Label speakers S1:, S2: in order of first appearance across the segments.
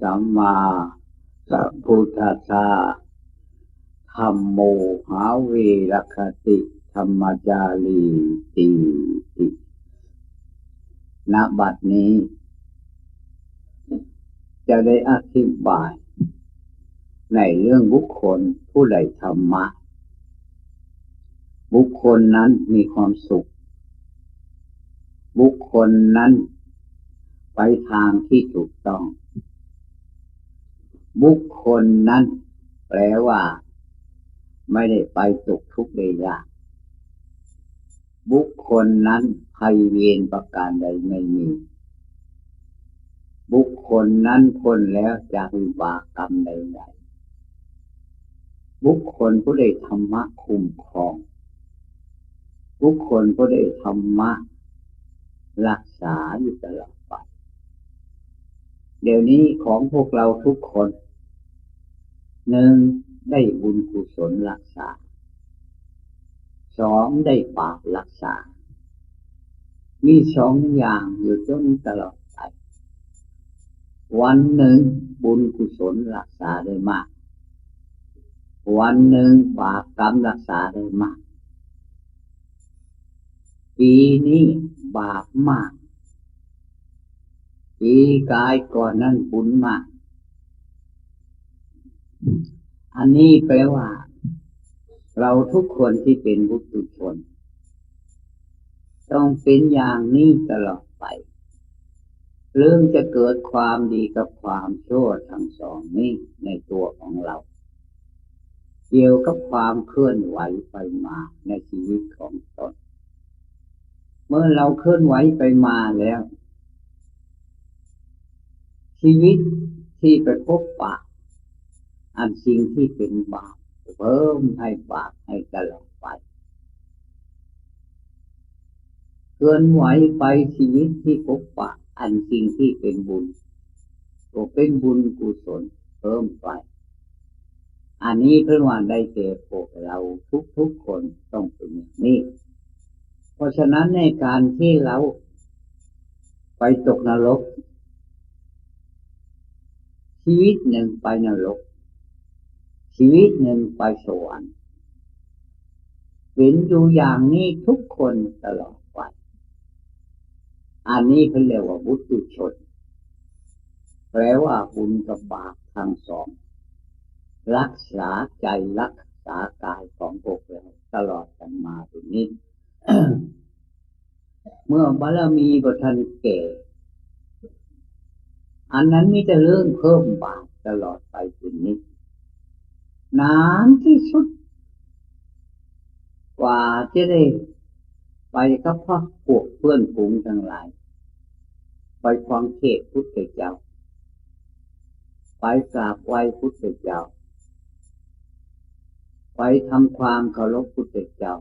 S1: สัมมาสัมพุทธัสสะธรรมโมหาเวรคติธรรมจารีติติณบัดนี้ จะได้อธิบาย ในเรื่องบุคคลผู้ใดธรรมะ บุคคลนั้นมีความสุข บุคคลนั้น ไปทางที่ถูกต้อง บุคคลนั้น แปลว่า ไม่ได้ไปตกทุกข์เลยยากบุคคลนั้นภัยเวรประการใดไม่มี บุคคลนั้นพ้นแล้วจากวิบากกรรมใดๆบุคคลผู้ได้ธรรมะคุ้มครอง บุคคลผู้ได้ธรรมะรักษาอยู่ตลอดไปเดี๋ยวนี้ของพวกเราทุกคน หนึ่งได้บุญกุศลรักษาสองได้บาปรักษา มีสองอย่างอยู่จนตลอดไปวันหนึ่งบุญกุศลรักษาได้มาก วันหนึ่งบาปกรรมรักษาได้มาก ปีนี้บาปมาก ปีกายก่อนนั้นบุญมาก อันนี้แปลว่า เราทุกคนที่เป็นบุตุชน ต้องเป็นอย่างนี้ตลอดไป เรื่องจะเกิดความดีกับความชั่วทั้งสองนี้ในตัวของเรา เกี่ยวกับความเคลื่อนไหวไปมาในชีวิตของตนเมื่อเราเคลื่อนไหวไปมาแล้ว ชีวิตที่ไปพบปะ อันสิ่งที่เป็นบาปเพิ่มให้บาปให้ตลอดไปเคลื่อนไหวไปชีวิตที่พบปะอันสิ่งที่เป็นบุญก็เป็นบุญกุศลเพิ่มไป อันนี้เพื่อว่าได้เจอพวกเราทุกๆคนต้องเป็นอย่างนี้ เพราะฉะนั้นในการที่เราไปตกนรกชีวิตหนึ่งไปนรก ชีวิตหนึ่งไปสวรรค์เป็นอยู่อย่างนี้ทุกคนตลอดไปอันนี้เขาเรียกว่าบุตุชน แปลว่าบุญกับบาปทั้งสอง รักษาใจรักษากายของพวกเราตลอดกันมาถึงนี้ เมื่อบารมีบทันเก่อันนั้นมีแต่เรื่องเพิ่มบาปตลอดไปถึงนี้ นานที่สุด กว่าจะได้ไปกับพระพวกเพื่อนฝูงทั้งหลาย ไปฟังเทศพุทธเจ้า ไปกราบไหว้พุทธเจ้า ไปทำความเคารพพุทธเจ้า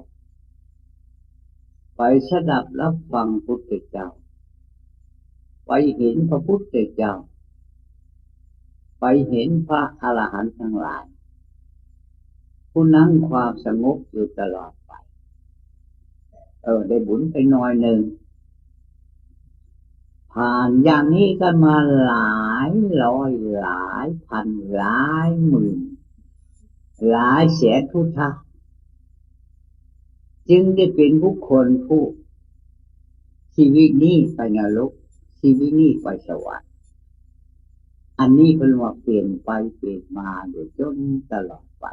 S1: ไปสดับรับฟังพุทธเจ้า ไปเห็นพระพุทธเจ้า ไปเห็นพระอรหันต์ทั้งหลาย ผู้นั่งความสงบอยู่ตลอดไป เออ ได้บุญไปหน่อยหนึ่ง ผ่านอย่างนี้กันมาหลายร้อยหลายพันหลายหมื่น หลายแสนทุทะจึงได้เป็นบุคคลผู้ ชีวิตนี้ไปนรกชีวิตนี้ไปสวรรค์อันนี้เป็นว่าเปลี่ยนไปเปลี่ยนมาอยู่จนตลอดไป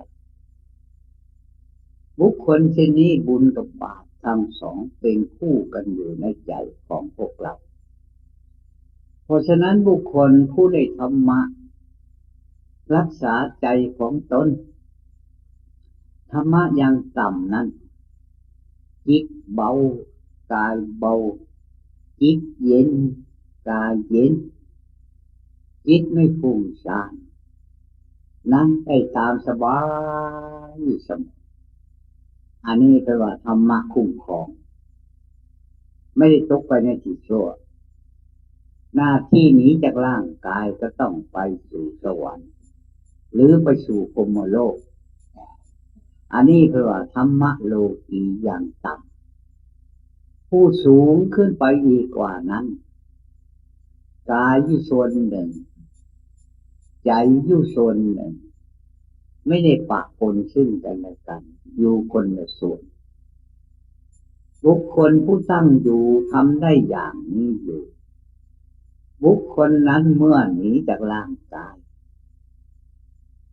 S1: บุคคลเช่นนี้บุญกับบาปทั้งสองเป็นคู่กันอยู่ในใจของพวกเรา เพราะฉะนั้นบุคคลผู้ได้ธรรมะ รักษาใจของตนธรรมะยังต่ำนั้น จิตเบากายเบา จิตเย็น กายเย็น จิตไม่ฟุ้งซ่านนั่งได้ตามสบายเสม อันนี้แปลว่าธรรมะคุ้มครอง ไม่ได้ตกไปในที่ชั่ว หน้าที่หนีจากร่างกายก็ต้องไปสู่สวรรค์ หรือไปสู่กรมโลก อันนี้แปลว่าธรรมะโลกีอย่างต่ำผู้สูงขึ้นไปอีกกว่านั้นกายอยู่ส่วนหนึ่ง ใจอยู่ส่วนหนึ่ง ไม่ได้ปะ ปนซึ่งกันและกัน อยู่คนละส่วน บุคคลผู้ตั้งอยู่ทำได้อย่างนี้อยู่ บุคคลนั้นเมื่อหนีจากร่างกาย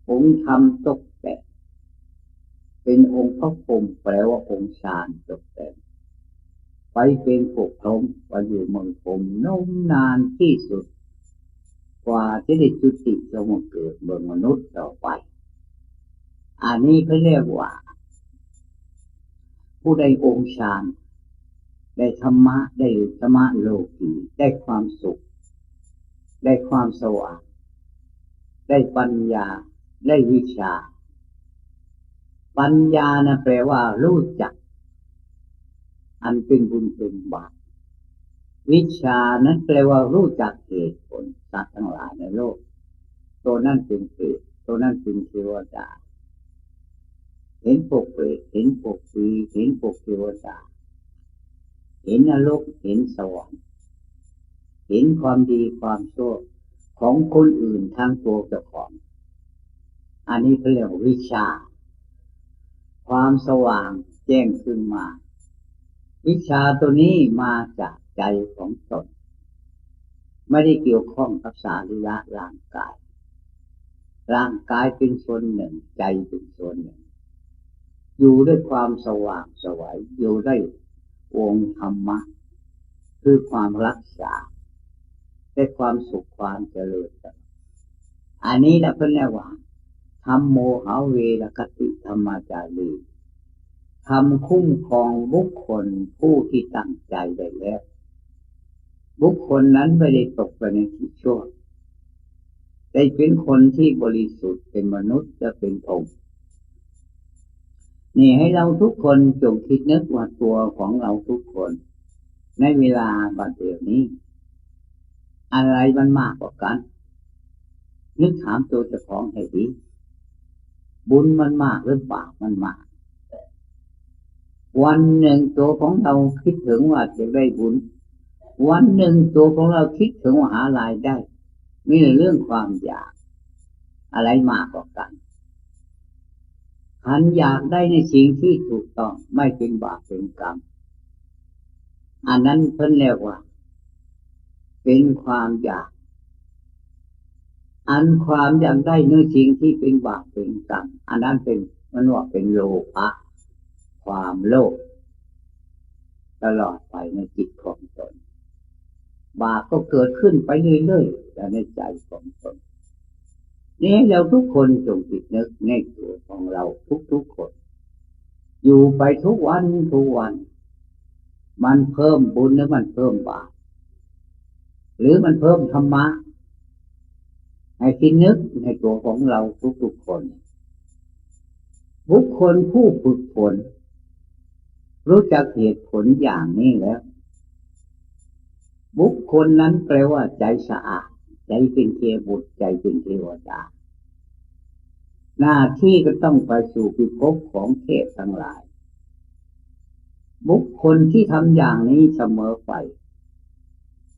S1: องค์ธรรมตกแต่งเป็นองค์พระพรหมแปลว่าองค์ฌานตกแต่งไปเป็นปกพรหมไปอยู่เมืองพรหมนมนานที่สุด กว่าจะได้จุติจะมาเกิดเมืองมนุษย์ต่อไป อันนี้เขาเรียกว่า ผู้ได้องค์ฌานได้ธรรมะได้ธรรมะโลกีได้ความสุข ได้ความสว่างได้ปัญญาได้วิชา ปัญญานะแปลว่ารู้จัก อันเป็นบุญเป็นบาปวิชานั้นแปลว่ารู้จักเหตุผลสัตว์ทั้งหลายในโลก ตัวนั้นเป็นเปรตตัวนั้นเป็นเทวดา เห็นปกเปรตเห็นปกปีเห็นปกเทวดาเห็นนรกเห็นสวรรค์เห็นความดีความชั่วของคนอื่นทางตัวเจ้าของ อันนี้เขาเรียกวิชา ความสว่างแจ้งขึ้นมา วิชาตัวนี้มาจากใจของตน ไม่ได้เกี่ยวข้องกับสารีระร่างกาย ร่างกายเป็นส่วนหนึ่ง ใจเป็นส่วนหนึ่ง อยู่ด้วยความสว่างสวัยอยู่ได้องธรรมะ คือความรักษาได้ความสุขความเจริญอันนี้แหละเพื่อนเรียกว่าธรรมโมหาเวรกติธรรมจารีทำคุ้มครองบุคคลผู้ที่ตั้งใจได้แล้ว บุคคลนั้นไม่ได้ตกไปในที่ชั่วได้เป็นคนที่บริสุทธิ์เป็นมนุษย์จะเป็นพรหม นี่ให้เราทุกคนจงคิดนึกว่าตัวของเราทุกคน ในเวลาบัดเดี๋ยวนี้ อะไรมันมากกว่ากัน นึกถามตัวเจ้าของให้ดีบุญมันมากหรือบาปมันมาก วันหนึ่งตัวของเราคิดถึงว่าจะได้บุญ วันหนึ่งตัวของเราคิดถึงว่าหารายได้มีเรื่องความอยาก อะไรมากกว่ากัน หันอยากได้ในสิ่งที่ถูกต้องไม่เป็นบาปเป็นกรรม อันนั้นเพิ่นเรียกว่า เป็นความอยาก อันความอยากได้ในสิ่งที่เป็นบาปเป็นกรรม อันนั้นเป็นมันว่าเป็นโลภะความโลภตลอดไปในจิตของตน บาปก็เกิดขึ้นไปเรื่อยๆแต่ในใจของตน นี่เราทุกคนจงติดนึกในตัวของเราทุกๆคน อยู่ไปทุกวันทุกวัน มันเพิ่มบุญหรือมันเพิ่มบาปหรือมันเพิ่มธรรมะให้คิดนึกในตัวของเราทุกๆคน บุคคลผู้ฝึกฝนรู้จักเหตุผลอย่างนี้แล้ว บุคคลนั้นแปลว่าใจสะอาด ใจเป็นเทบุตรใจเป็นเทวดา หน้าที่ก็ต้องไปสู่พิภพของเทพทั้งหลาย บุคคลที่ทำอย่างนี้เสมอไป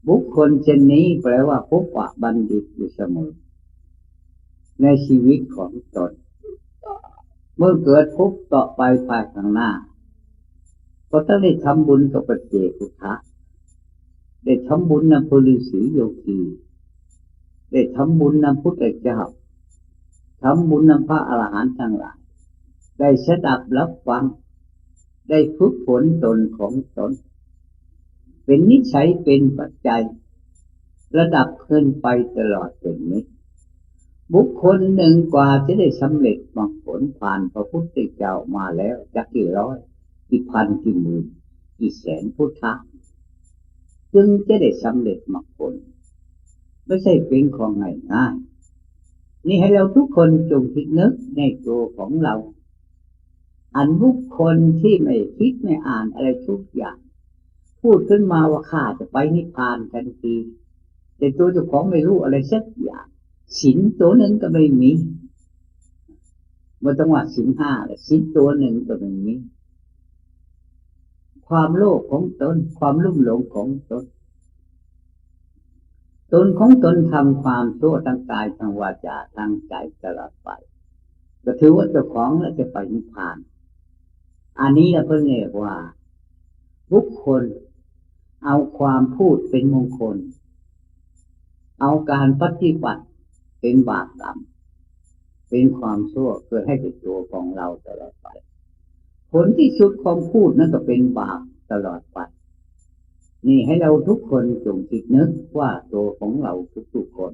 S1: บุคคลเช่นนี้แปลว่าพบว่าบัณฑิตอยู่เสมอ ในชีวิตของตน เมื่อเกิดพบต่อไปภายข้างหน้า ก็ต้องได้ทำบุญกับปเจกุทะได้ทำบุญนำพลิสีโยคี ได้ทำบุญนำพุทธเจ้าทำบุญนำพระอรหันต์ทั้งหลาย ได้สดับรับฟัง ได้ฝึกฝนตนของตน เป็นนิสัยเป็นปัจจัย ระดับขึ้นไปตลอดเป็นนิดบุคคลหนึ่งกว่าจะได้สำเร็จมรรคผลผ่านพระพุทธเจ้ามาแล้วจักกี่ร้อยกี่พันกี่หมื่นกี่แสนพุทธะจึงจะได้สำเร็จมรรคผล ไม่ใช่เป็นของง่ายๆนี่ให้เราทุกคนจงคิดนึกในตัวของเรา อันบุคคลที่ไม่คิดไม่อ่านอะไรทุกอย่าง พูดขึ้นมาว่าข้าจะไปนิพพานทันที แต่ตัวเจ้าของไม่รู้อะไรสักอย่างสินตัวหนึ่งก็ไม่มีมันต้องว่าสินห้าเลยสินตัวหนึ่งก็ไม่มีความโลภของตน ความลุ่มหลงของตน ตนของตนทำความชั่วทางกายทางวาจาทางใจตลอดไปก็ถือว่าเจ้าของแล้วจะไปนิพพาน อันนี้เราเพิ่งเรียกว่าบุคคล เอาความพูดเป็นมงคล เอาการปฏิบัติเป็นบาปกรรมเป็นความชั่วเกิดให้เป็นตัวของเราตลอดไป ผลที่สุดของพูดนั่นก็เป็นบาปตลอดไป นี่ให้เราทุกคนจงคิดนึกว่าตัวของเราทุกๆคน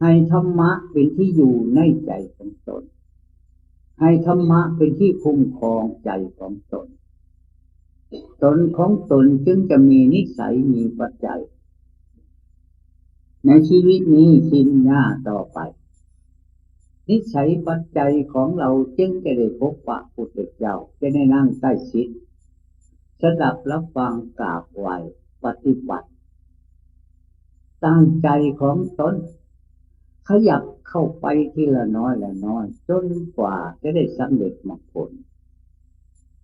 S1: ให้ธรรมะเป็นที่อยู่ในใจของตน ให้ธรรมะเป็นที่คุ้มครองใจของตน ตนของตนจึงจะมีนิสัยมีปัจจัย ในชีวิตนี้ชิ้นหน้าต่อไป นิสัยปัจจัยของเราจึงจะได้พบปะพุทธเจ้าจะได้นั่งใต้ชิด สดับรับฟังกราบไหวปฏิบัติ ตั้งใจของตนขยับเข้าไปทีละน้อยละน้อย จนกว่าจะได้สำเร็จมรรคผล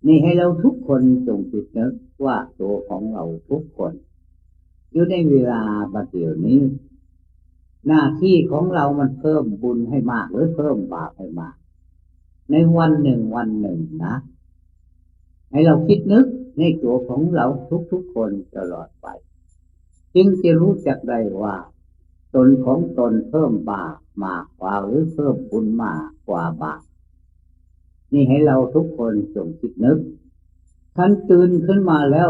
S1: นี่ให้เราทุกคนจงคิดนึกว่าตัวของเราทุกคน อยู่ในเวลาบัดเดี๋ยวนี้ หน้าที่ของเรามันเพิ่มบุญให้มากหรือเพิ่มบาปให้มาก ในวันหนึ่งวันหนึ่งนะ ให้เราคิดนึก ในตัวของเราทุกๆคนตลอดไป จึงจะรู้จักได้ว่า ตนของตนเพิ่มบาปมากกว่าหรือเพิ่มบุญมากกว่าบาปนี่ให้เราทุกคนจงคิดนึกท่านตื่นขึ้นมาแล้ว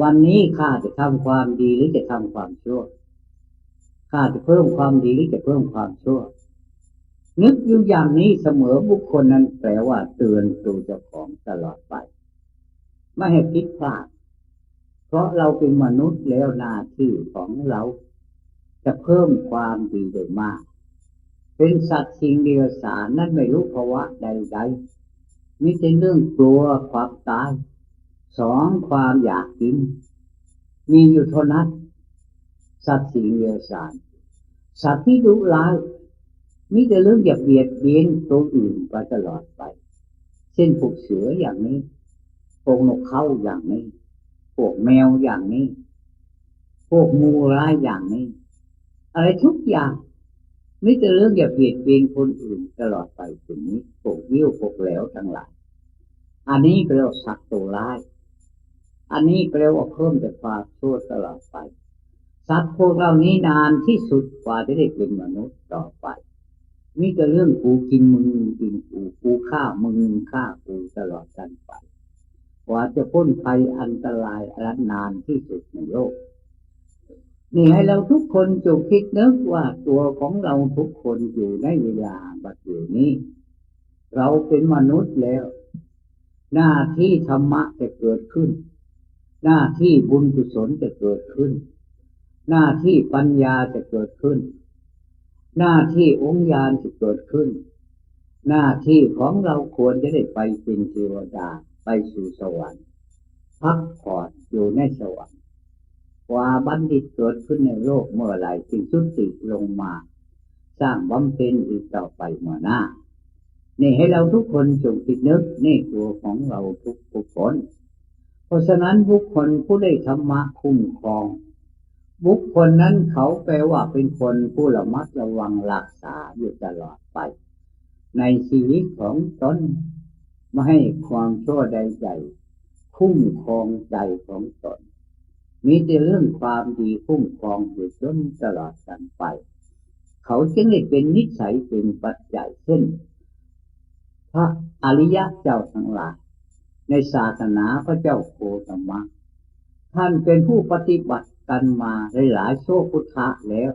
S1: วันนี้ข้าจะทำความดีหรือจะทำความชั่วข้าจะเพิ่มความดีหรือจะเพิ่มความชั่ว นึกอยู่อย่างนี้เสมอบุคคลนั้นแปลว่าเตือนตัวเจ้าของตลอดไป ไม่ให้ผิดพลาดเพราะเราเป็นมนุษย์แล้วหน้าที่ของเรา จะเพิ่มความดีได้มาก เป็นสัตว์สิ่งเดียวสารนั้นไม่รู้ภาวะใดๆมิใช่เรื่องกลัวความตายสองความอยากกิน มีอยู่เท่านั้นสัตว์สิ่งเดียวสารสัตว์ที่ดุร้ายมีแต่เรื่องอย่าเบียดเบียนตัวอื่นไปตลอดไป เช่นพวกเสืออย่างนี้ พวกนกเขาอย่างนี้ พวกแมวอย่างนี้ พวกงูร้ายอย่างนี้ อะไรทุกอย่างมิแต่เรื่องอย่าเบียดเบียนคนอื่นตลอดไปถึงนี้พวกวิวพวกแหลวทั้งหลาย อันนี้เรียกสัตว์ตัวร้าย อันนี้เรียกว่าเพิ่มแต่ความชั่วตลอดไป สัตว์พวกเรานี้นานที่สุดกว่าจะได้เป็นมนุษย์ต่อไปมีแต่เรื่องกูกินมึงกินกูกูฆ่ามึงฆ่ากูตลอดกันไป ว่าจะพ้นภัยอันตรายอันนานที่สุดในโลก นี่ให้เราทุกคนจงคิดนึกว่าตัวของเราทุกคนอยู่ในเวลาบัดเดี๋ยวนี้ เราเป็นมนุษย์แล้ว หน้าที่ธรรมะจะเกิดขึ้น หน้าที่บุญกุศลจะเกิดขึ้น หน้าที่ปัญญาจะเกิดขึ้น หน้าที่องค์ญาณจะเกิดขึ้น หน้าที่ของเราควรจะได้ไปเป็นเทวดา ไปสู่สวรรค์พักผ่อนอยู่ในสวรรค์กว่าบัณฑิตเกิดขึ้นในโลกเมื่อไหร่จึงชุดติลงมา สร้างบำเพ็ญอีกต่อไปเมื่อหน้า นี่ให้เราทุกคนจงคิดนึกในตัวของเราทุกทุกคนเพราะฉะนั้นบุคคลผู้ได้ธรรมะคุ้มครอง บุคคลนั้นเขาแปลว่าเป็นคนผู้ระมัดระวังรักษาอยู่ตลอดไป ในชีวิตของตน ไม่ให้ความชั่วใดๆคุ้มครองใจของตนมีแต่เรื่องความดีคุ้มครองอยู่จนตลอดกันไป เขาจึงได้เป็นนิสัยเป็นปัจจัยเช่นพระอริยะเจ้าทั้งหลายในศาสนาพระเจ้าโคตมะท่านเป็นผู้ปฏิบัติกันมาหลายโชคพุทธะแล้ว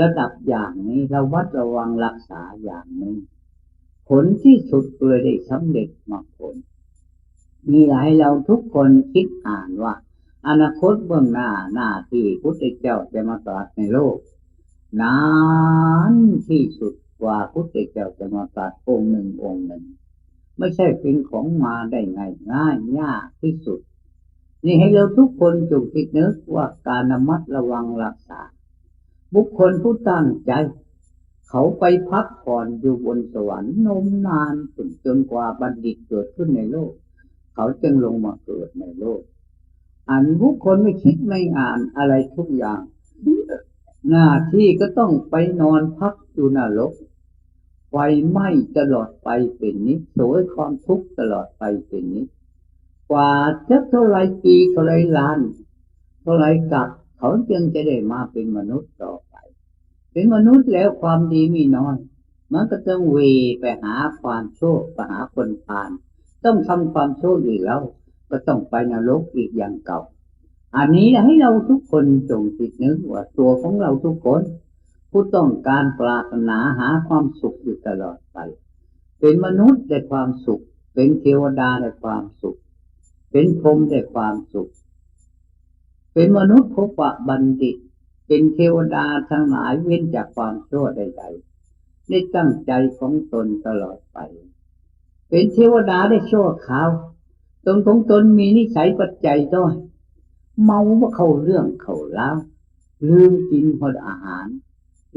S1: ระดับอย่างนี้ราวัดระวังรักษาอย่างนี้ ผลที่สุดเลยได้สำเร็จมาผลมีหลายเราทุกคนคิดอ่านว่า อนาคตเบื้องหน้าหน้าที่พุทธเจ้าจะมาตรัสในโลกนานที่สุดกว่าพุทธเจ้าจะมาตรัสองค์หนึ่งองค์หนึ่ง ไม่ใช่เป็นของมาได้ง่ายง่ายยากที่สุด นี่ให้เราทุกคนจงคิดนึกว่าการระมัดระวังรักษา บุคคลผู้ตั้งใจ เขาไปพักผ่อนอยู่บนสวรรค์นมนานจนจนกว่าบัณฑิตเกิดขึ้นในโลก เขาจึงลงมาเกิดในโลก อันบุคคลไม่คิดไม่อ่านอะไรทุกอย่าง หน้าที่ก็ต้องไปนอนพักอยู่นรกไฟไหม้ตลอดไปเป็นนิดโสยความทุกข์ตลอดไปเป็นนิดกว่าจะเท่าไรปีเท่าไรล้าน เท่าไรกับ เขาจึงจะได้มาเป็นมนุษย์ต่อไป เป็นมนุษย์แล้วความดีมีน้อย มันก็ต้องเวไปหาความโชคไปหาคนพาน ต้องทำความโชคอีกแล้ว ก็ต้องไปนรกอีกอย่างเก่า อันนี้ให้เราทุกคนจงติดนึกว่าตัวของเราทุกคน ผู้ต้องการปรารถนาหาความสุขอยู่ตลอดไป เป็นมนุษย์ได้ความสุข เป็นเทวดาได้ความสุข เป็นพรหมได้ความสุข เป็นมนุษย์พบปะบัณฑิต เป็นเทวดาทั้งหลายเว้นจากความชั่วใดๆได้ตั้งใจของตนตลอดไป เป็นเทวดาได้ชั่วขาว ตนของตนมีนิสัยปัจจัยด้อยเมาว่าเขาเรื่องเขาแล้วลืมกินพออาหาร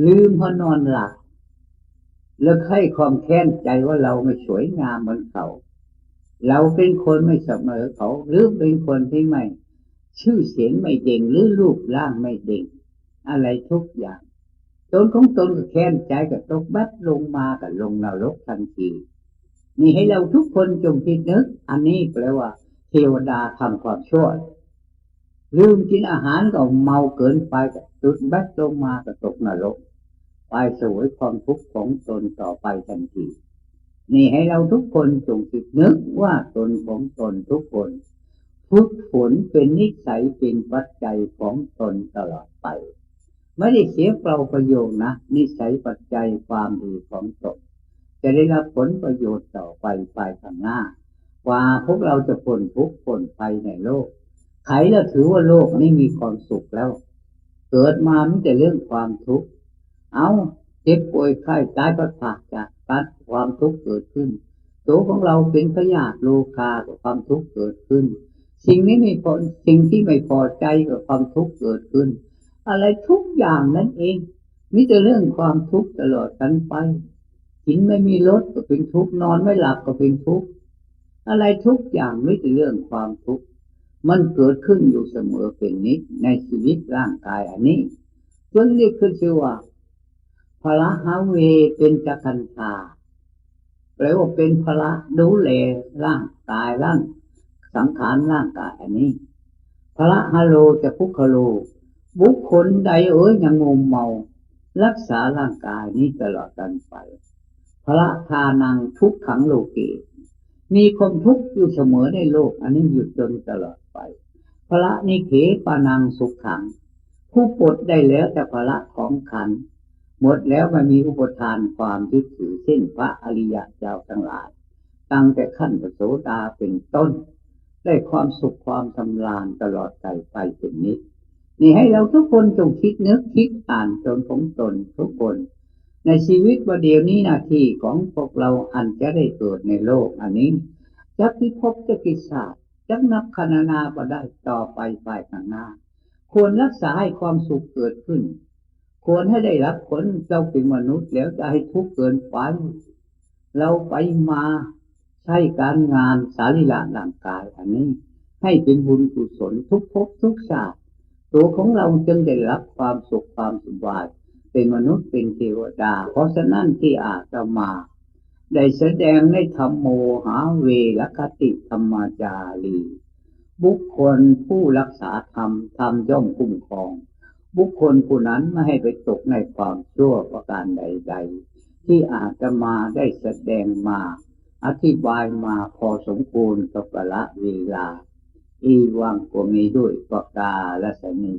S1: ลืมพอนอนหลับแล้วให้ความแค้นใจว่าเราไม่สวยงามเหมือนเขา เราเป็นคนไม่เสมอเขา หรือเป็นคนที่ไม่ ชื่อเสียงไม่เด่งหรือรูปร่างไม่เด่ง อะไรทุกอย่างตนของตนก็แค้นใจกับตกบัดลงมากับลงนรกทันทีนี่ให้เราทุกคนจงคิดนึก อันนี้แปลว่า เทวดาทำความชั่วลืมกินอาหารก็เมาเกินไปก็จุดแบกลงมาก็ตกนรกไปสวยความทุกข์ของตนต่อไปทันทีนี่ให้เราทุกคนจงคิดนึกว่าตนของตนทุกคนฝึกฝนเป็นนิสัยเป็นปัจจัยของตนตลอดไป ไม่ได้เสียเปล่าประโยชน์นะนิสัยปัจจัยความดีของตนจะได้รับผลประโยชน์ต่อไปไปข้างหน้า ว่าพวกเราจะพ้นทุกข์พ้นไปในโลกใครแล้วถือว่าโลกนี้มีความสุขแล้ว เกิดมาไม่แต่เรื่องความทุกข์เอาเจ็บป่วยไข้ตายก็ผากจากตัดความทุกข์เกิดขึ้นตัวของเราเป็นพยาธิโลคากับความทุกข์เกิดขึ้น สิ่งนี้ไม่พอสิ่งที่ไม่พอใจกับความทุกข์เกิดขึ้น อะไรทุกอย่างนั่นเอง มิแต่เรื่องความทุกข์ตลอดกันไปกินไม่มีรสก็เป็นทุกข์นอนไม่หลับก็เป็นทุกข์อะไรทุกอย่างไม่แต่เรื่องความทุกข์มันเกิดขึ้นอยู่เสมอเป็นนิดในชีวิตร่างกายอันนี้จนเรียกขึ้นชื่อว่าพระหาเวเป็นจักันธาแปลว่าเป็นพระดูแลร่างกายร่างสังขารร่างกายอันนี้พระฮาโลจะพุคโล บุคคลใดเอ้ยยังงมเมา รักษาร่างกายนี้ตลอดกันไป พระทานังทุกขังโลเกมีความทุกข์อยู่เสมอในโลก อันนี้หยุดจนตลอดไป พระนิเขปานังสุขขัง ผู้ปลดได้แล้วแต่พระของขัน หมดแล้วมันมีอุปทานความยึดถือเส้นพระอริยเจ้าทั้งหลาย ตั้งแต่ขั้นพระโสดาเป็นต้น ได้ความสุขความทำลานตลอดไปไปเป็นนิด นี่ให้เราทุกคนจงคิดนึกคิดอ่านจนของตนทุกคน ในชีวิตวันเดียวนี้นาทีของพวกเราอันจะได้เกิดในโลกอันนี้จะพิภพจะกิศาสจะนับคณนาก็ได้ต่อไปไปข้างหน้า ควรรักษาให้ความสุขเกิดขึ้น ควรให้ได้รับผลเราเป็นมนุษย์แล้วจะให้ทุกข์เกินไปเราไปมาใช้การงานสารีระร่างกายอันนี้ ให้เป็นบุญกุศลทุกภพทุกชาติ ตัวของเราจึงได้รับความสุขความสบาย เป็นมนุษย์เป็นเทวดา เพราะฉะนั้นที่อาตมา ได้แสดงในธรรมโมหาเวรคติธรรมจารี บุคคลผู้รักษาธรรมธรรมย่อมคุ้มครอง บุคคลผู้นั้นไม่ให้ไปตกในความชั่วประการใด ๆ ที่อาตมาได้แสดงมา อธิบายมาพอสมควรกับละเวลา อีวังก็มีด้วยประกาและสนี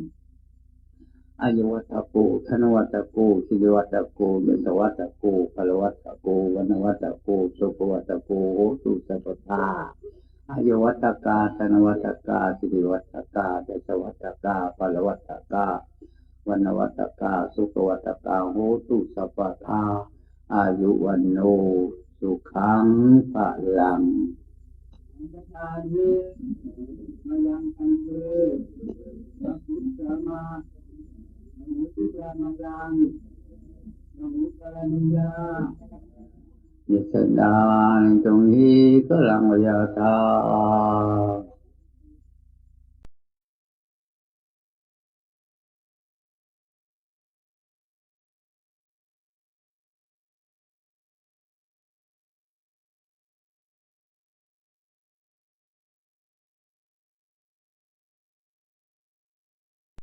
S1: อายุวัตโกธนวัตโกสิริวัตโกยศวัตโกพลวัตโกวันวัตโกสุภวัตโกโหตุสัพพาอายุวัตกาธนวัตกาสิริวัตกาเดชวัตกาปรวัตกาวันวัตกาสุขวัตกาโหตุสัพพาอายุวันโนสุขังพลัง
S2: ทานิมายังพันเ